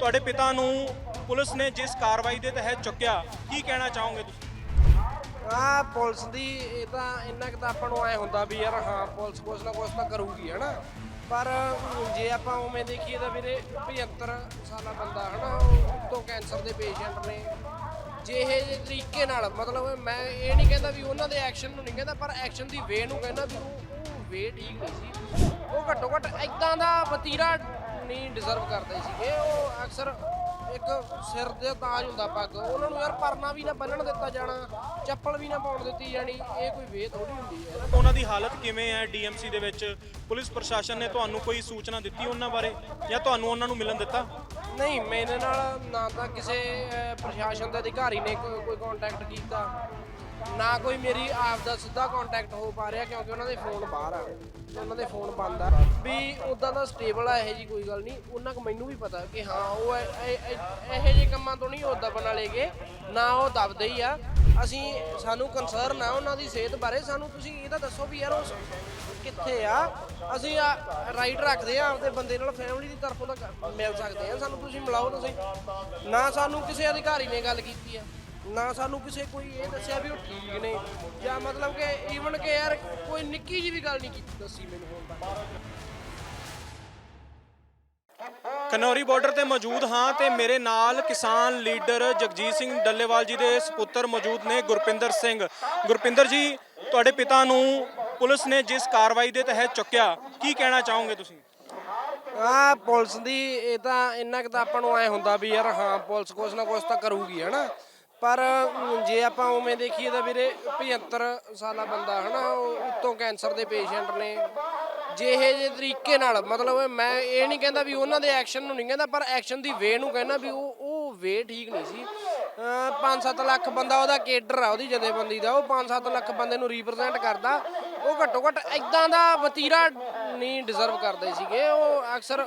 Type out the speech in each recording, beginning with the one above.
ਤੁਹਾਡੇ ਪਿਤਾ ਨੂੰ ਪੁਲਿਸ ਨੇ ਜਿਸ ਕਾਰਵਾਈ ਦੇ ਤਹਿਤ ਚੁੱਕਿਆ, ਕੀ ਕਹਿਣਾ ਚਾਹੋਗੇ ਤੁਸੀਂ? ਆ ਪੁਲਿਸ ਦੀ ਇਹ ਤਾਂ ਇੰਨਾ ਕੁ ਤਾਂ ਆਪਾਂ ਨੂੰ ਐ ਹੁੰਦਾ ਵੀ ਯਾਰ, ਹਾਂ, ਪੁਲਿਸ ਕੁਛ ਨਾ ਕੁਛ ਤਾਂ ਕਰੂਗੀ, ਹਨਾ? ਪਰ ਜੇ ਆਪਾਂ ਉਵੇਂ ਦੇਖੀਏ ਤਾਂ ਵੀਰੇ 75 ਸਾਲਾ ਬੰਦਾ, ਹਨਾ, ਉਹ ਤੋਂ ਕੈਂਸਰ ਦੇ ਪੇਸ਼ੈਂਟ ਨੇ। ਜੇ ਇਹ ਜਿਹੇ ਤਰੀਕੇ ਨਾਲ, ਮਤਲਬ ਮੈਂ ਇਹ ਨਹੀਂ ਕਹਿੰਦਾ ਵੀ ਉਹਨਾਂ ਦੇ ਐਕਸ਼ਨ ਨੂੰ ਨਹੀਂ ਕਹਿੰਦਾ, ਪਰ ਐਕਸ਼ਨ ਦੀ ਵੇ ਨੂੰ ਕਹਿੰਦਾ ਵੀ ਉਹ ਉਹ ਵੇ ਠੀਕ ਨਹੀਂ ਸੀ। ਉਹ ਘੱਟੋ ਘੱਟ ਇਦਾਂ ਦਾ ਵਤੀਰਾ ਨਹੀਂ ਡਿਜ਼ਰਵ ਕਰਦੇ ਸੀਗੇ। ਉਹ ਅਕਸਰ ਇੱਕ ਸਿਰ ਦੇ ਤਾਜ ਹੁੰਦਾ ਪੱਗ। ਉਹਨਾਂ ਨੂੰ ਯਾਰ ਪਰਨਾ ਵੀ ਨਾ ਬੰਨਣ ਦਿੱਤਾ ਜਾਣਾ ਚੱਪਲ ਵੀ ਨਾ ਪਾਉਣ ਦਿੱਤੀ ਜਾਣੀ ਇਹ ਕੋਈ ਵੇ ਥੋੜੀ ਹੁੰਦੀ ਹੈ। ਉਹਨਾਂ ਦੀ ਹਾਲਤ ਕਿਵੇਂ ਹੈ ਡੀਐਮਸੀ ਦੇ ਵਿੱਚ? ਪੁਲਿਸ ਪ੍ਰਸ਼ਾਸਨ ਨੇ ਤੁਹਾਨੂੰ ਕੋਈ ਸੂਚਨਾ ਦਿੱਤੀ ਉਹਨਾਂ ਬਾਰੇ? ਜਾਂ ਤੁਹਾਨੂੰ ਉਹਨਾਂ ਨੂੰ ਮਿਲਣ ਦਿੱਤਾ? ਨਹੀਂ ਮੇਰੇ ਨਾਲ ਨਾ ਤਾਂ ਕਿਸੇ ਪ੍ਰਸ਼ਾਸਨ ਦੇ ਅਧਿਕਾਰੀ ਨੇ ਕੋਈ ਕੰਟੈਕਟ ਕੀਤਾ। ਨਾ ਕੋਈ ਮੇਰੀ ਆਪ ਦਾ ਸਿੱਧਾ ਕੰਟੈਕਟ ਹੋ ਪਾ ਰਿਹਾ ਕਿਉਂਕਿ ਉਹਨਾਂ ਦੇ ਫੋਨ ਬਾਹਰ ਆ। ਉਹਨਾਂ ਦੇ ਫੋਨ ਬੰਦ ਆ। ਵੀ ਉਦਾਂ ਦਾ ਸਟੇਬਲ ਆ, ਇਹੋ ਜੀ ਕੋਈ ਗੱਲ ਨਹੀਂ। ਉਹਨਾਂ ਕੋ ਮੈਨੂੰ ਵੀ ਪਤਾ ਕਿ ਹਾਂ, ਉਹ ਇਹ- ਇਹੋ ਜਿਹੇ ਕੰਮਾਂ ਤੋਂ ਨਹੀਂ ਉਹ ਦਬਣ ਵਾਲੇਗੇ ਨਾ ਉਹ ਦਬਦੇ ਹੀ ਆ। ਅਸੀਂ, ਸਾਨੂੰ ਕੰਸਰਨ ਆ ਉਹਨਾਂ ਦੀ ਸਿਹਤ ਬਾਰੇ। ਸਾਨੂੰ ਤੁਸੀਂ ਇਹ ਤਾਂ ਦੱਸੋ ਵੀ ਯਾਰ, ਉਹ ਕਿੱਥੇ ਆ? ਅਸੀਂ ਰਾਈਟ ਰੱਖਦੇ ਆ, ਆਪਦੇ ਬੰਦੇ ਨਾਲ ਫੈਮਿਲੀ ਦੀ ਤਰਫੋਂ ਤਾਂ ਮਿਲ ਸਕਦੇ ਆ। ਸਾਨੂੰ ਤੁਸੀਂ ਮਿਲਾਓ ਤੁਸੀਂ। ਨਾ ਸਾਨੂੰ ਕਿਸੇ ਅਧਿਕਾਰੀ ਨੇ ਗੱਲ ਕੀਤੀ ਆ। ਨਾ ਸਾਨੂੰ ਕਿਸੇ ਕੋਈ ਇਹ ਦੱਸਿਆ ਵੀ ਉਹ ਠੀਕ ਨੇ ਜਾਂ ਮਤਲਬ ਕਿ ਈਵਨ ਕਿ ਯਾਰ ਕੋਈ ਨਿੱਕੀ ਜੀ ਵੀ ਗੱਲ ਨਹੀਂ ਕੀਤੀ ਦੱਸੀ ਮੈਨੂੰ ਹੁਣ ਤੱਕ। ਖਨੌਰੀ ਬਾਰਡਰ ਤੇ ਮੌਜੂਦ ਹਾਂ ਤੇ ਮੇਰੇ ਨਾਲ ਕਿਸਾਨ ਲੀਡਰ ਜਗਜੀਤ ਸਿੰਘ ਡੱਲੇਵਾਲ ਜੀ ਦੇ ਸੁਪੁੱਤਰ ਮੌਜੂਦ ਨੇ ਗੁਰਪਿੰਦਰ ਸਿੰਘ। ਗੁਰਪਿੰਦਰ ਜੀ ਤੁਹਾਡੇ ਪਿਤਾ ਨੂੰ ਪੁਲਿਸ ਨੇ ਜਿਸ ਕਾਰਵਾਈ ਦੇ ਤਹਿਤ ਚੁੱਕਿਆ ਕੀ ਕਹਿਣਾ ਚਾਹੋਗੇ ਤੁਸੀਂ? ਆ ਪੁਲਿਸ ਦੀ ਇਹ ਤਾਂ ਇੰਨਾ ਕੁ ਤਾਂ ਆਪਾਂ ਨੂੰ ਐ ਹੁੰਦਾ ਵੀ ਯਾਰ ਹਾਂ ਪੁਲਿਸ ਕੁਛ ਨਾ ਕੁਛ ਤਾਂ ਕਰੂਗੀ ਹਨਾ? ਪਰ ਜੇ ਆਪਾਂ ਉਵੇਂ ਦੇਖੀਏ ਤਾਂ ਵੀਰੇ 75 ਸਾਲਾ ਬੰਦਾ ਹਨਾ, ਉਹ ਉੱਤੋਂ ਕੈਂਸਰ ਦੇ ਪੇਸ਼ੈਂਟ ਨੇ। ਜੇ ਜਿਹੇ ਤਰੀਕੇ ਨਾਲ, ਮਤਲਬ ਮੈਂ ਇਹ ਨਹੀਂ ਕਹਿੰਦਾ ਵੀ ਉਹਨਾਂ ਦੇ ਐਕਸ਼ਨ ਨੂੰ ਨਹੀਂ ਕਹਿੰਦਾ, ਪਰ ਐਕਸ਼ਨ ਦੀ ਵੇ ਨੂੰ ਕਹਿੰਦਾ ਵੀ ਉਹ ਉਹ ਵੇ ਠੀਕ ਨਹੀਂ ਸੀ। 5-7 ਲੱਖ ਬੰਦਾ ਉਹਦਾ ਕੇਡਰ ਆ, ਉਹਦੀ ਜਥੇਬੰਦੀ ਦਾ, ਉਹ 5-7 ਲੱਖ ਬੰਦੇ ਨੂੰ ਰਿਪਰੈਜ਼ੈਂਟ ਕਰਦਾ। ਉਹ ਘੱਟੋ ਘੱਟ ਇਦਾਂ ਦਾ ਵਤੀਰਾ ਨਹੀਂ ਡਿਜ਼ਰਵ ਕਰਦੇ ਸੀਗੇ। ਉਹ ਅਕਸਰ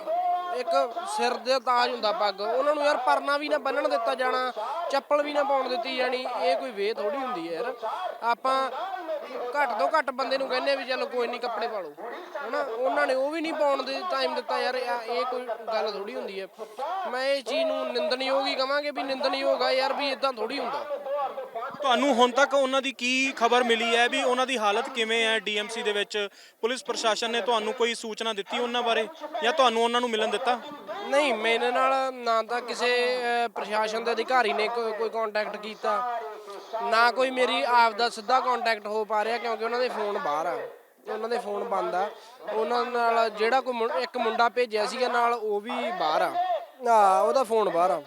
ਇੱਕ ਸਿਰ ਦੇ ਤਾਜ ਹੁੰਦਾ ਪੱਗ। ਉਹਨਾਂ ਨੂੰ ਯਾਰ ਪਰਨਾ ਵੀ ਨਾ ਬੰਨਣ ਦਿੱਤਾ ਜਾਣਾ, ਚੱਪਲ ਵੀ ਨਾ ਪਾਉਣ ਦਿੱਤੀ ਜਾਣੀ, ਇਹ ਕੋਈ ਵੇ ਥੋੜੀ ਹੁੰਦੀ ਹੈ ਯਾਰ। ਆਪਾਂ ਘੱਟ ਤੋਂ ਘੱਟ ਬੰਦੇ ਨੂੰ ਕਹਿੰਦੇ ਆ ਵੀ ਚਲੋ ਕੋਈ ਨਹੀਂ ਕੱਪੜੇ ਪਾ ਲਓ। ਹਨਾ? ਉਹਨਾਂ ਨੇ ਉਹ ਵੀ ਨਹੀਂ ਪਾਉਣ ਦੇ ਟਾਈਮ ਦਿੱਤਾ ਯਾਰ, ਇਹ ਇਹ ਕੋਈ ਗੱਲ ਥੋੜੀ ਹੁੰਦੀ ਹੈ। ਮੈਂ ਇਹ ਚੀਜ਼ ਨੂੰ ਨਿੰਦਣਯੋਗ ਹੀ ਕਵਾਂਗੇ ਵੀ ਨਿੰਦਣਯੋਗ ਆ ਯਾਰ ਵੀ ਇਦਾਂ ਥੋੜੀ ਹੁੰਦਾ। ਤੁਹਾਨੂੰ ਹੁਣ ਤੱਕ ਉਹਨਾਂ ਦੀ ਕੀ ਖਬਰ ਮਿਲੀ ਹੈ ਵੀ ਉਹਨਾਂ ਦੀ ਹਾਲਤ ਕਿਵੇਂ ਹੈ ਡੀਐਮਸੀ ਦੇ ਵਿੱਚ? ਪੁਲਿਸ ਪ੍ਰਸ਼ਾਸਨ ਨੇ ਤੁਹਾਨੂੰ ਕੋਈ ਸੂਚਨਾ ਦਿੱਤੀ ਉਹਨਾਂ ਬਾਰੇ ਜਾਂ ਤੁਹਾਨੂੰ ਉਹਨਾਂ ਨੂੰ ਮਿਲਣ ਦਿੱਤਾ? ਨਹੀਂ, ਮੇਰੇ ਨਾਲ ਨਾ ਤਾਂ ਕਿਸੇ ਪ੍ਰਸ਼ਾਸਨ ਦੇ ਅਧਿਕਾਰੀ ਨੇ ਕੋਈ ਕੰਟੈਕਟ ਕੀਤਾ, ਨਾ ਕੋਈ ਮੇਰੀ ਆਪ ਦਾ ਸਿੱਧਾ ਕੰਟੈਕਟ ਹੋ ਪਾ ਰਿਹਾ ਕਿਉਂਕਿ ਉਹਨਾਂ ਦੇ ਫੋਨ ਬਾਹਰ ਆ, ਉਹਨਾਂ ਦੇ ਫੋਨ ਬੰਦ ਆ। ਉਹਨਾਂ ਨਾਲ ਜਿਹੜਾ ਕੋਈ ਮੁੰ- ਇੱਕ ਮੁੰਡਾ ਭੇਜਿਆ ਸੀਗਾ ਨਾਲ ਉਹ ਵੀ ਬਾਹਰ ਆ। ਉਹਦਾ ਫੋਨ ਬਾਹਰ ਆ।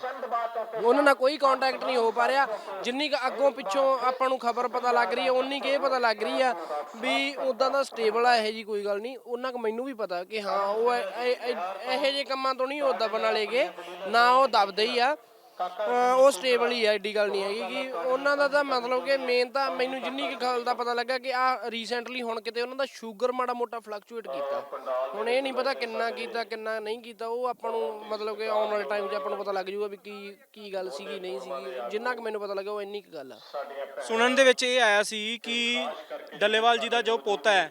ਉਹਨਾਂ ਨਾਲ ਕੋਈ ਕੰਟੈਕਟ ਨਹੀਂ ਹੋ ਪਾ ਰਿਹਾ। ਜਿੰਨੀ ਕੁ ਅੱਗੋਂ ਪਿੱਛੋਂ ਆਪਾਂ ਨੂੰ ਖਬਰ ਪਤਾ ਲੱਗ ਰਹੀ ਹੈ ਉਨੀ ਕੁ ਇਹ ਪਤਾ ਲੱਗ ਰਹੀ ਆ ਵੀ ਉਦਾਂ ਦਾ ਸਟੇਬਲ ਆ, ਇਹ ਜੀ ਕੋਈ ਗੱਲ ਨਹੀਂ। ਉਹਨਾਂ ਕੁ ਮੈਨੂੰ ਵੀ ਪਤਾ ਕਿ ਹਾਂ, ਉਹ ਇਹ- ਇਹ- ਇਹ- ਇਹੋ ਜਿਹੇ ਕੰਮਾਂ ਤੋਂ ਨਹੀਂ ਉਹ ਦਬਣ ਵਾਲੇਗੇ, ਨਾ ਉਹ ਦਬਦੇ ਹੀ ਆ। ਉਹ ਸਟੇਬਲ ਹੀ ਆ ਏਡੀ ਗੱਲ ਨਹੀਂ ਹੈਗੀ ਕਿ ਉਹਨਾਂ ਦਾ ਤਾਂ ਮਤਲਬ ਕਿ ਮੇਨ ਤਾਂ ਮੈਨੂੰ ਜਿੰਨੀ ਕੁ ਗੱਲ ਦਾ ਪਤਾ ਲੱਗਾ ਕਿ ਆ ਰੀਸੈਂਟਲੀ ਹੁਣ ਕਿਤੇ ਉਹਨਾਂ ਦਾ ਸ਼ੂਗਰ ਮਾੜਾ ਮੋਟਾ ਫਲਕਚੁਏਟ ਕੀਤਾ। ਹੁਣ ਇਹ ਨਹੀਂ ਪਤਾ ਕਿੰਨਾ ਕੀਤਾ ਕਿੰਨਾ ਨਹੀਂ ਕੀਤਾ ਉਹ ਆਪਾਂ ਨੂੰ ਮਤਲਬ ਕਿ ਆਉਣ ਵਾਲੇ ਟਾਈਮ 'ਚ ਆਪਾਂ ਨੂੰ ਪਤਾ ਲੱਗ ਜਾਊਗਾ ਵੀ ਕੀ ਕੀ ਗੱਲ ਸੀਗੀ ਨਹੀਂ ਸੀਗੀ। ਜਿੰਨਾ ਕੁ ਮੈਨੂੰ ਪਤਾ ਲੱਗਾ ਉਹ ਇੰਨੀ ਕੁ ਗੱਲ ਆ। ਸੁਣਨ ਦੇ ਵਿੱਚ ਇਹ ਆਇਆ ਸੀ ਕਿ ਡੱਲੇਵਾਲ ਜੀ ਦਾ ਜੋ ਪੋਤਾ ਹੈ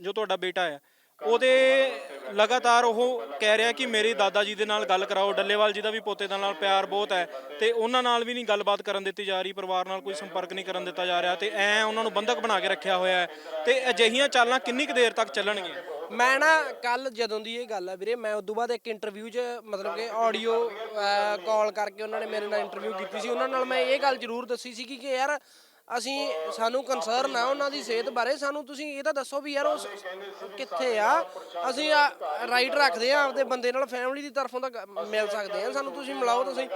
ਜੋ ਤੁਹਾਡਾ ਬੇਟਾ ਹੈ ਉਹਦੇ ਲਗਾਤਾਰ ਉਹ ਕਹਿ ਰਿਹਾ ਕਿ ਮੇਰੇ ਦਾਦਾ ਜੀ ਦੇ ਨਾਲ ਗੱਲ ਕਰਾਓ, ਡੱਲੇਵਾਲ ਜੀ ਦਾ ਵੀ ਪੋਤੇ ਦੇ ਨਾਲ ਪਿਆਰ ਬਹੁਤ ਹੈ ਤੇ ਉਹਨਾਂ ਨਾਲ ਵੀ ਨਹੀਂ ਗੱਲਬਾਤ ਕਰਨ ਦਿੱਤੀ ਜਾ ਰਹੀ, ਪਰਿਵਾਰ ਨਾਲ ਕੋਈ ਸੰਪਰਕ ਨਹੀਂ ਕਰਨ ਦਿੱਤਾ ਜਾ ਰਿਹਾ ਤੇ ਐ ਉਹਨਾਂ ਨੂੰ ਬੰਧਕ ਬਣਾ ਕੇ ਰੱਖਿਆ ਹੋਇਆ ਹੈ ਤੇ ਅਜਿਹੀਆਂ ਚਾਲਾਂ ਕਿੰਨੀ ਕੁ ਦੇਰ ਤੱਕ ਚੱਲਣਗੀਆਂ? ਮੈਂ ਨਾ ਕੱਲ ਜਦੋਂ ਦੀ ਇਹ ਗੱਲ ਆ ਵੀਰੇ, ਮੈਂ ਉਦੋਂ ਬਾਅਦ ਇੱਕ ਇੰਟਰਵਿਊ 'ਚ ਮਤਲਬ ਕਿ ਆਡੀਓ ਕਾਲ ਕਰਕੇ ਉਹਨਾਂ ਨੇ ਮੇਰੇ ਨਾਲ ਇੰਟਰਵਿਊ ਕੀਤੀ ਸੀ। ਉਹਨਾਂ ਨਾਲ ਮੈਂ ਇਹ ਗੱਲ ਜ਼ਰੂਰ ਦੱਸੀ ਸੀ ਕਿ ਯਾਰ ਅਸੀਂ ਸਾਨੂੰ ਕੰਸਰਨ ਆ ਉਹਨਾਂ ਦੀ ਸਿਹਤ ਬਾਰੇ। ਸਾਨੂੰ ਤੁਸੀਂ ਇਹ ਤਾਂ ਦੱਸੋ ਵੀ ਯਾਰ ਉਹ ਸ- ਕਿੱਥੇ ਆ? ਅਸੀਂ ਰਾਈਟ ਰੱਖਦੇ ਆ, ਆਪਦੇ ਬੰਦੇ ਨਾਲ ਫੈਮਿਲੀ ਦੀ ਤਰਫੋਂ ਤਾਂ ਗ- ਮਿਲ ਸਕਦੇ ਆ। ਸਾਨੂੰ ਤੁਸੀਂ ਮਿਲਾਓ ਤੁਸੀਂ।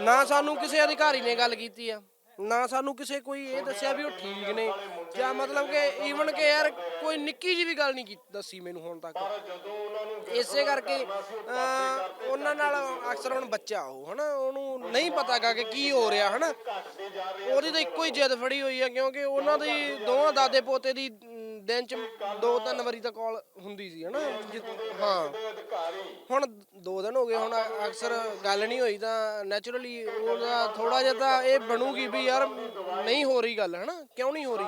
ਨਾ ਸਾਨੂੰ ਕਿਸੇ ਅਧਿਕਾਰੀ ਨੇ ਗੱਲ ਕੀਤੀ ਆ। ਨਾ ਸਾਨੂੰ ਕਿਸੇ ਕੋਈ ਇਹ ਦੱਸਿਆ ਵੀ ਉਹ ਠੀਕ ਨੇ ਜਾਂ ਮਤਲਬ ਕਿ ਈਵਨ ਕਿ ਯਾਰ ਕੋਈ ਨਿੱਕੀ ਜੀ ਵੀ ਗੱਲ ਨਹੀਂ ਕੀਤੀ ਦੱਸੀ ਮੈਨੂੰ ਹੁਣ ਤੱਕ। ਇਸੇ ਕਰਕੇ ਅਹ, ਉਹਨਾਂ ਨਾਲ ਅਕਸਰ ਹੁਣ ਬੱਚਾ ਉਹ ਹਨਾ ਉਹਨੂੰ ਨਹੀਂ ਪਤਾਗਾ ਕਿ ਕੀ ਹੋ ਰਿਹਾ ਹਨਾ। ਉਹਦੀ ਤਾਂ ਇੱਕੋ ਹੀ ਜਿੱਦ ਫੜੀ ਹੋਈ ਹੈ ਕਿਉਂਕਿ ਉਹਨਾਂ ਦੀ ਦੋਵਾਂ ਦਾਦੇ ਪੋਤੇ ਦੀ ਅਮ, ਦਿਨ ਚ ਦੋ ਤਿੰਨ ਵਾਰੀ ਤਾਂ ਕਾਲ ਹੁੰਦੀ ਸੀ ਹਨਾ ਜਿ- ਹਾਂ। ਹੁਣ ਦੋ ਦਿਨ ਹੋ ਗਏ, ਹੁਣ ਅਕਸਰ ਗੱਲ ਨਹੀਂ ਹੋਈ ਤਾਂ ਨੈਚੁਰਲੀ ਉਹਦਾ ਥੋੜਾ ਜਿਹਾ ਤਾਂ ਇਹ ਬਣੂਗੀ ਵੀ ਯਾਰ ਨਹੀਂ ਹੋ ਰਹੀ ਗੱਲ, ਹਨਾ? ਕਿਉਂ ਨਹੀਂ ਹੋ ਰਹੀ?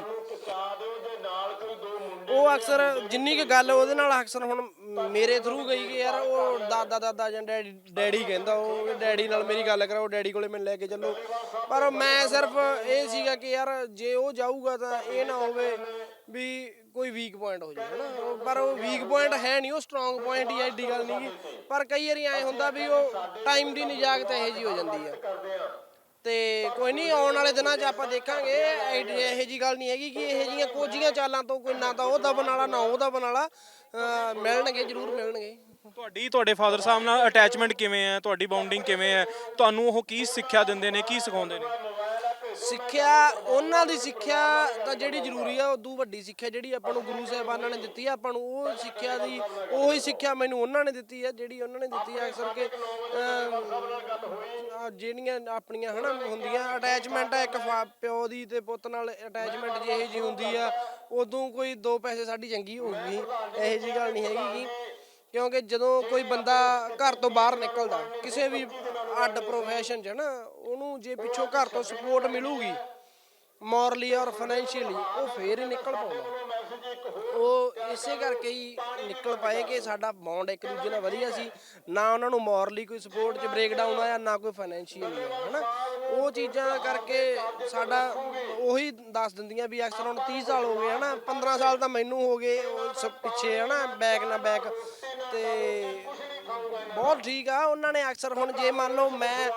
ਉਹ ਅਕਸਰ ਜਿੰਨੀ ਕੁ ਗੱਲ ਉਹਦੇ ਨਾਲ ਅਕਸਰ ਹੁਣ ਮੇਰੇ ਥਰੂ ਗਈ ਕਿ ਯਾਰ ਉਹ ਦਾਦਾ ਦਾਦਾ ਜਾਂ ਡੈਡੀ ਡੈਡੀ ਕਹਿੰਦਾ, ਉਹ ਡੈਡੀ ਨਾਲ ਮੇਰੀ ਗੱਲ ਕਰਾਓ, ਡੈਡੀ ਕੋਲੇ ਮੈਨੂੰ ਲੈ ਕੇ ਚੱਲੋ। ਪਰ ਮੈਂ ਸਿਰਫ ਇਹ ਸੀਗਾ ਕਿ ਯਾਰ ਜੇ ਉਹ ਜਾਊਗਾ ਤਾਂ ਇਹ ਨਾ ਹੋਵੇ ਵੀ ਕੋਈ ਵੀਕ ਪੁਆਇੰਟ ਹੋ ਜਾਏ ਹਨਾ? ਉਹ- ਪਰ ਉਹ ਵੀਕ ਪੁਆਇੰਟ ਹੈ ਨਹੀਂ, ਉਹ ਸਟਰੋਂਗ ਪੁਆਇੰਟ ਹੀ ਐ ਏਡੀ ਗੱਲ ਨਹੀਂ ਪਰ ਕਈ ਵਾਰੀ ਐ ਹੁੰਦਾ ਵੀ ਉਹ ਟਾਈਮ ਦੀ ਨਿਜਾਕਤ ਇਹੋ ਜੀ ਹੋ ਜਾਂਦੀ ਆ। ਤੇ ਕੋਈ ਨਹੀਂ, ਆਉਣ ਵਾਲੇ ਦਿਨਾਂ 'ਚ ਆਪਾਂ ਦੇਖਾਂਗੇ। ਇਹ- ਇਹੋ ਜੀ ਗੱਲ ਨਹੀਂ ਹੈਗੀ ਕਿ ਇਹੋ ਜੀਆਂ ਕੋਝੀਆਂ ਚਾਲਾਂ ਤੋਂ ਕੋਈ ਨਾ ਤਾਂ ਉਹ ਦਬਨ ਵਾਲਾ, ਨਾ ਉਹ ਦਬਨ ਵਾਲਾ ਮਿਲਣਗੇ, ਜ਼ਰੂਰ ਮਿਲਣਗੇ। ਤੁਹਾਡੀ, ਤੁਹਾਡੇ ਫਾਦਰ ਸਾਹਿਬ ਨਾਲ ਅਟੈਚਮੈਂਟ ਕਿਵੇਂ ਹੈ? ਤੁਹਾਡੀ ਬਾਉਂਡਿੰਗ ਕਿਵੇਂ ਹੈ? ਤੁਹਾਨੂੰ ਉਹ ਕੀ ਸਿੱਖਿਆ ਦਿੰਦੇ ਨੇ, ਕੀ ਸਿਖਾਉਂਦੇ ਨੇ? ਸਿੱਖਿਆ ਉਹਨਾਂ ਦੀ ਸਿੱਖਿਆ ਤਾਂ ਜਿਹੜੀ ਜ਼ਰੂਰੀ ਆ ਉਦੋਂ ਵੱਡੀ ਸਿੱਖਿਆ ਜਿਹੜੀ ਆਪਾਂ ਨੂੰ ਗੁਰੂ ਸਾਹਿਬਾਨਾਂ ਨੇ ਦਿੱਤੀ ਆ ਆਪਾਂ ਨੂੰ ਉਹ ਸਿੱਖਿਆ ਦੀ ਉਹੀ ਸਿੱਖਿਆ ਮੈਨੂੰ ਉਹਨਾਂ ਨੇ ਦਿੱਤੀ ਆ ਜਿਹੜੀ ਉਹਨਾਂ ਨੇ ਦਿੱਤੀ ਆ ਅਕਸਰ ਕਿ ਅਮ, ਜਿਹੜੀਆਂ ਆਪਣੀਆਂ ਹਨਾ ਹੁੰਦੀਆਂ ਅਟੈਚਮੈਂਟ ਆ ਇੱਕ ਫਾ- ਪਿਓ ਦੀ ਤੇ ਪੁੱਤ ਨਾਲ ਅਟੈਚਮੈਂਟ ਜਿਹੇ ਜੀ ਹੁੰਦੀ ਆ ਉਦੋਂ ਕੋਈ ਦੋ ਪੈਸੇ ਸਾਡੀ ਚੰਗੀ ਹੋ ਗਈ ਇਹੋ ਜੀ ਗੱਲ ਨਹੀਂ ਹੈਗੀ ਕਿ ਕਿਉਂਕਿ ਜਦੋਂ ਕੋਈ ਬੰਦਾ ਘਰ ਤੋਂ ਬਾਹਰ ਨਿਕਲਦਾ ਕਿਸੇ ਵੀ ਅੱਡ ਪ੍ਰੋਫੈਸ਼ਨ 'ਚ ਨਾ, ਉਹਨੂੰ ਜੇ ਪਿੱਛੋਂ ਘਰ ਤੋਂ ਸਪੋਰਟ ਮਿਲੂਗੀ ਮੋਰਲੀ ਔਰ ਫਾਈਨੈਂਸ਼ੀਅਲੀ ਉਹ ਫੇਰ ਹੀ ਨਿਕਲ ਪਾਉਂਦਾ। ਉਹ ਇਸੇ ਕਰਕੇ ਹੀ ਨਿਕਲ ਪਾਏ ਕਿ ਸਾਡਾ ਬੌਂਡ ਇੱਕ ਦੂਜੇ ਨਾਲ ਵਧੀਆ ਸੀ। ਨਾ ਉਹਨਾਂ ਨੂੰ ਮੋਰਲੀ ਕੋਈ ਸਪੋਰਟ 'ਚ ਬ੍ਰੇਕਡਾਊਨ ਆਇਆ, ਨਾ ਕੋਈ ਫਾਈਨੈਂਸ਼ੀਅਲੀ ਹਨਾ? ਉਹ ਚੀਜ਼ਾਂ ਕਰਕੇ ਸਾਡਾ ਉਹੀ ਦੱਸ ਦਿੰਦੀਆਂ ਵੀ ਅਕਸਰ ਹੁਣ 30 ਸਾਲ ਹੋ ਗਏ, ਹਨਾ? 15 ਸਾਲ ਤਾਂ ਮੈਨੂੰ ਹੋ ਗਏ ਉਹ ਸਭ ਪਿੱਛੇ, ਹਨਾ? ਬੈਕ ਨਾ ਬੈਕ ਤੇ ਬਹੁਤ ਠੀਕ ਆ, ਉਹਨਾਂ ਨੇ ਅਕਸਰ ਹੁਣ ਜੇ ਮੰਨ ਲਓ ਮੈਂ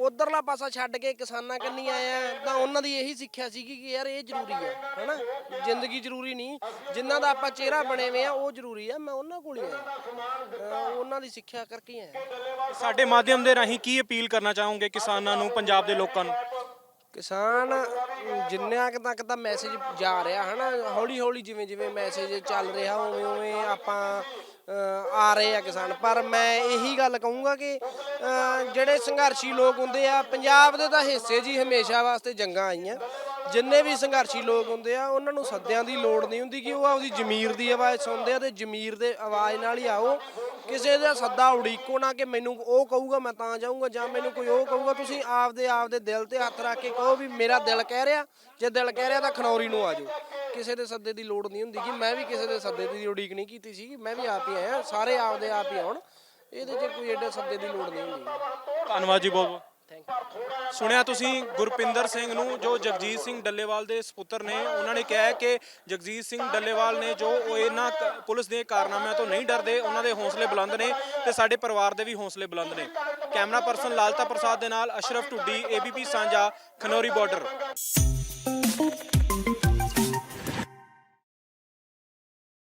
ਉਧਰਲਾ ਪਾਸਾ ਛੱਡ ਕੇ ਕਿਸਾਨਾਂ ਕੰਨੀ ਆਇਆ ਤਾਂ ਉਹਨਾਂ ਦੀ ਇਹੀ ਸਿੱਖਿਆ ਸੀਗੀ ਕਿ ਯਾਰ ਇਹ ਜ਼ਰੂਰੀ ਆ ਹਨਾ? ਜ਼ਿੰਦਗੀ ਜ਼ਰੂਰੀ ਨਹੀਂ ਜਿਨ੍ਹਾਂ ਦਾ ਆਪਾਂ ਚਿਹਰਾ ਬਣੇ ਹੋਏ ਆ ਉਹ ਜ਼ਰੂਰੀ ਆ ਮੈਂ ਉਹਨਾਂ ਕੋਲ ਹੀ ਆਇਆ ਅਹ ਉਹਨਾਂ ਦੀ ਸਿੱਖਿਆ ਕਰਕੇ ਹੀ ਆਇਆ ਸਾਡੇ ਮਾਧਿਅਮ ਦੇ ਰਾਹੀਂ ਕੀ ਅਪੀਲ ਕਰਨਾ ਚਾਹੋਗੇ ਕਿਸਾਨਾਂ ਨੂੰ ਪੰਜਾਬ ਦੇ ਲੋਕਾਂ ਨੂੰ? ਕਿਸਾਨ ਜਿੰਨਿਆਂ ਕੁ ਤੱਕ ਤਾਂ ਮੈਸੇਜ ਜਾ ਰਿਹਾ ਹਨਾ? ਹੌਲੀ ਹੌਲੀ ਜਿਵੇਂ ਜਿਵੇਂ ਮੈਸੇਜ ਚੱਲ ਰਿਹਾ ਉਵੇਂ ਉਵੇਂ ਆਪਾਂ ਆ ਰਹੇ ਆ ਕਿਸਾਨ। ਪਰ ਮੈਂ ਇਹੀ ਗੱਲ ਕਹੂੰਗਾ ਕਿ ਜਿਹੜੇ ਸੰਘਰਸ਼ੀ ਲੋਕ ਹੁੰਦੇ ਆ, ਪੰਜਾਬ ਦੇ ਤਾਂ ਹਿੱਸੇ ਜੀ ਹਮੇਸ਼ਾ ਵਾਸਤੇ ਜੰਗਾਂ ਆਈਆਂ। ਜਿੰਨੇ ਵੀ ਸੰਘਰਸ਼ੀ ਲੋਕ ਹੁੰਦੇ ਆ, ਉਹਨਾਂ ਨੂੰ ਸੱਦਿਆਂ ਦੀ ਲੋੜ ਨਹੀਂ ਹੁੰਦੀ ਕਿ ਉਹ ਆਪਦੀ ਜ਼ਮੀਰ ਦੀ ਆਵਾਜ਼ ਸੁਣਦੇ ਆ ਤੇ ਜ਼ਮੀਰ ਦੇ ਆਵਾਜ਼ ਨਾਲ ਹੀ ਆਓ। ਕਿਸੇ ਦਾ ਸੱਦਾ ਉਡੀਕੋ ਨਾ ਕਿ ਮੈਨੂੰ ਉਹ ਕਹੂਗਾ, ਮੈਂ ਤਾਂ ਜਾਊਂਗਾ, ਜਾਂ ਮੈਨੂੰ ਕੋਈ ਉਹ ਕਹੂਗਾ, ਤੁਸੀਂ ਆਪਦੇ ਆਪਦੇ ਦਿਲ ਤੇ ਹੱਥ ਰੱਖ ਕੇ ਕਹੋ ਵੀ ਮੇਰਾ ਦਿਲ ਕਹਿ ਰਿਹਾ, ਜੇ ਦਿਲ ਕਹਿ ਰਿਹਾ ਤਾਂ ਖਨੌਰੀ ਨੂੰ ਆ ਜਾਓ। ਕਿਸੇ ਦੇ ਸੱਦੇ ਦੀ ਲੋੜ ਨਹੀਂ ਹੁੰਦੀ ਕਿ ਮੈਂ ਵੀ ਕਿਸੇ ਦੇ ਸੱਦੇ ਦੀ ਉਡੀਕ ਨਹੀਂ ਕੀਤੀ ਸੀ ਮੈਂ ਵੀ ਆਪ ਹੀ ਆਇਆ, ਸਾਰੇ ਆਪਦੇ ਆਪ ਹੀ ਆਉਣ, ਇਹਦੇ 'ਚ ਕੋਈ ਐਡੇ ਸੱਦੇ ਦੀ ਲੋੜ ਨਹੀਂ ਹੁੰਦੀ। ਧੰਨਵਾਦ ਜੀ ਬਹੁਤ ਬਹੁਤ। ਥੈਂਕ ਸੁਣਿਆ ਤੁਸੀਂ ਗੁਰਪਿੰਦਰ ਸਿੰਘ ਨੂੰ, ਜੋ ਜਗਜੀਤ ਸਿੰਘ ਡੱਲੇਵਾਲ ਦੇ ਸੁਪੁੱਤਰ ਨੇ, ਉਹਨਾਂ ਨੇ ਕਿਹਾ ਕਿ ਜਗਜੀਤ ਸਿੰਘ ਡੱਲੇਵਾਲ ਨੇ ਜੋ ਉਹ ਇਹਨਾਂ ਪੁਲਿਸ ਦੇ ਕਾਰਨਾਮਿਆਂ ਤੋਂ ਨਹੀਂ ਡਰਦੇ, ਉਹਨਾਂ ਦੇ ਹੌਸਲੇ ਬੁਲੰਦ ਨੇ ਤੇ ਸਾਡੇ ਪਰਿਵਾਰ ਦੇ ਵੀ ਹੌਸਲੇ ਬੁਲੰਦ ਨੇ। ਕੈਮਰਾ ਪਰਸਨ ਲਾਲਤਾ ਪ੍ਰਸਾਦ ਦੇ ਨਾਲ ਅਸ਼ਰਫ ਟੁੱਡੀ ਏਬੀਪੀ ਸਾਂਝਾ, ਖਨੌਰੀ ਬਾਰਡਰ।